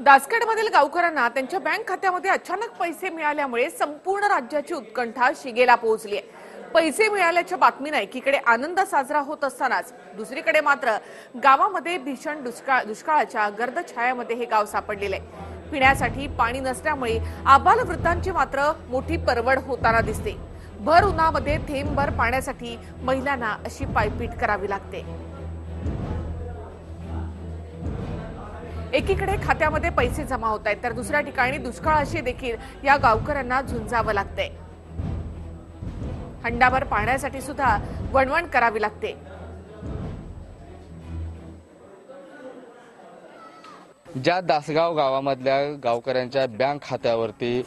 दासखेडमधील गावकऱ्यांना त्यांच्या बँक खात्यामध्ये अचानक पैसे मिळाल्यामुळे संपूर्ण राज्याची उत्कंठा शिगेला पोहोचली आहे. पैसे मिळाल्याच्या बातमीनं एकीकडे आनंद साजरा होत असतानाच दुसरीकडे मात्र गावामध्ये भीषण दुष्काळ दुष्काळाच्या गर्द छायामध्ये हे गाव सापडलेलं आहे. पिण्यासाठी पाणी नसल्यामुळे आबाल वृद्धांची मात्र मोठी परवड होताना दिसते. भर उन्हामध्ये थेंबभर पाण्यासाठी महिलांना अशी पायपीट करावी लागते. एकीकडे खात्यामध्ये पैसे जमा होत आहेत तर दुसऱ्या ठिकाणी दुष्काळाशी देखील या गावकऱ्यांना झुंजावं लागतंय. हंडाभर पाहण्यासाठी सुद्धा वणवण करावी लागते. ज्या दासगाव गावामधल्या गावकऱ्यांच्या बँक खात्यावरती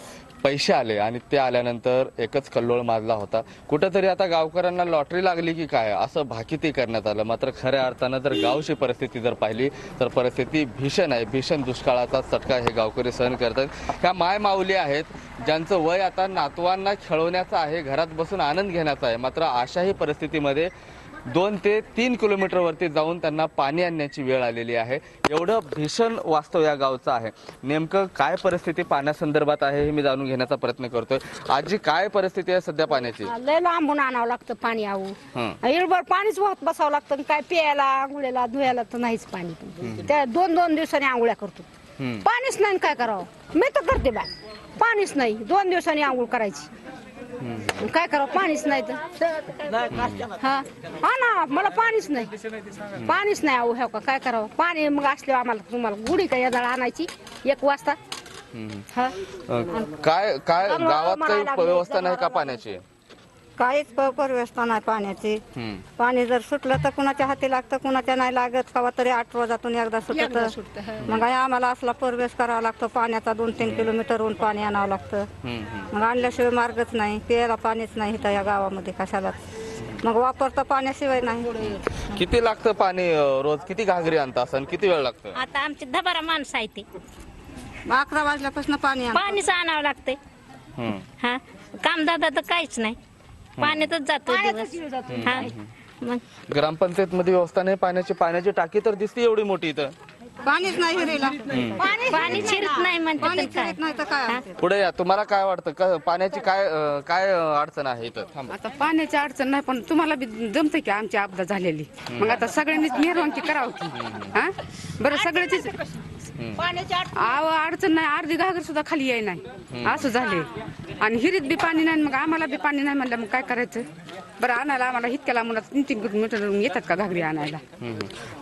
पैसे आले आणि ते आल्यानंतर एकच कल्लोळ माजला होता. कुठंतरी आता गावकऱ्यांना लॉटरी लागली की काय? असं भाकिती करण्यात आलं. मात्र खऱ्या अर्थानं जर गावची परिस्थिती जर पाहिली तर परिस्थिती भीषण आहे. भीषण दुष्काळाचा चटका हे गावकरी सहन करतात. ह्या माय माऊली आहेत. ज्यांचं वय आता नातवांना खेळवण्याचं आहे घरात बसून आनंद घेण्याचा आहे. मात्र अशाही परिस्थितीमध्ये दोन ते तीन किलोमीटरवरती जाऊन त्यांना पाणी आणण्याची वेळ आलेली आहे. एवढं भीषण वास्तव या गावचं आहे. नेमकं काय परिस्थिती पाण्यासंदर्भात आहे हे मी जाणून घेण्याचा प्रयत्न करतोय. आजी काय परिस्थिती आहे सध्या पाण्याची? लय लांबून आणावं लागतं पाणी आऊ इळभर पाणीच वाहत बसावं लागतं काय प्यायला आंघोळीला धुयाला तर नाहीच पाणी. त्या दोन दोन दिवसांनी आंघोळ्या करतो. पाणीच नाही काय करावं? मी तर करते बा पाणीच नाही. दोन दिवसांनी आंघोळ करायची. काय करावं? पाणीच नाही तर. हा. हा ना मला पाणीच नाही. पाणीच नाही आऊ ह्या का? काय करावं? पाणी मग असल्यावर आम्हाला तुम्हाला. गुढी का यदाळ आणायची? एक वाजता. हा. काय काय गावात काही व्यवस्था नाही का पाण्याची? काहीच प- व्यवस्था नाही पाण्याची. हम्म. पाणी जर सुटलं तर कुणाच्या हाती लागतं कुणाच्या नाही लागत. कवा तरी आठ रोजातून एकदा एकदा सुटत सुटतं, हा. मग हे आम्हाला असला प्रवेश करावा लागतो. पाण्याचा दोन तीन किलोमीटरहून पाणी आणावं लागतं. हम्म, हम्म. मग आणल्याशिवाय मार्गच नाही. प्यायला पाणीच नाही इथं या गावामध्ये कशालाच. मग वापरता पाण्याशिवाय नाही. किती लागतं पाणी अं, रोज? किती घागरी आणता असं आणि किती वेळ लागतं आता आमची दबारा माणसं आहे ते. मग अकरा वाजल्यापासून पाणी आणतो. पाणीच आणावं लागतंय. हम्म. हा? कामदादा तर काहीच नाही. पाण्यातच जातो दिवस. हा. मग? ग्रामपंचायत मध्ये व्यवस्था नाही पाण्याची पाण्याची टाकी तर दिसते एवढी मोठी इथं. पाणीच नाही हिरीला पाणी शिरत नाही म्हणते पाणी तर काय? फिरत नाही तर काय आणते? पुढे या तुम्हाला काय वाटतं? का पाण्याची काय अं, काय अं, अडचण आहे इथं? थांबा. आता पाण्याची अडचण नाही पण तुम्हाला बी जमते की आमची आपदा झालेली? मग आता सगळ्यांनीच निर्वांकी करावं की. हा? बरं सगळ्याचीच आव अडचण नाही अर्धी घागर सुद्धा खाली याय नाही. असं झाले आणि हिरीत बी पाणी नाही मग आम्हाला बी पाणी नाही म्हणलं मग काय करायचं? बरं आणायला आम्हाला इतक्या लांबून तीन तीन किलोमीटर येतात का घागरी आणायला?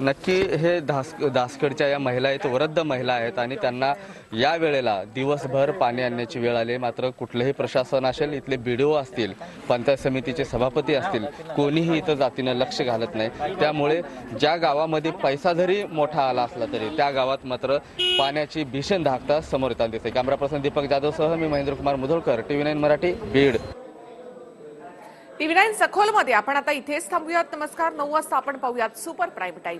नक्की हे धास दासकडच्या या महिला आहेत वृद्ध महिला आहेत आणि त्यांना या वेळेला दिवसभर पाणी आणण्याची वेळ आली. मात्र कुठलंही प्रशासन असेल इथले बीडीओ असतील पंचायत समितीचे सभापती असतील कोणीही इथं जातीनं लक्ष घालत नाही. त्यामुळे ज्या गावामध्ये पैसा जरी मोठा आला असला तरी त्या गावात मात्र पाण्याची भीषण धाकता समोर येताना दिसते. कॅमेरा पर्सन दीपक जाधवसह मी Mahendra Kumar Mudholkar TV nine Marathi Beed. TV nine सखोलमध्ये आपण आता इथेच थांबूयात. नमस्कार नऊ वाजता आपण पाहूयात सुपर प्राईम टाईम.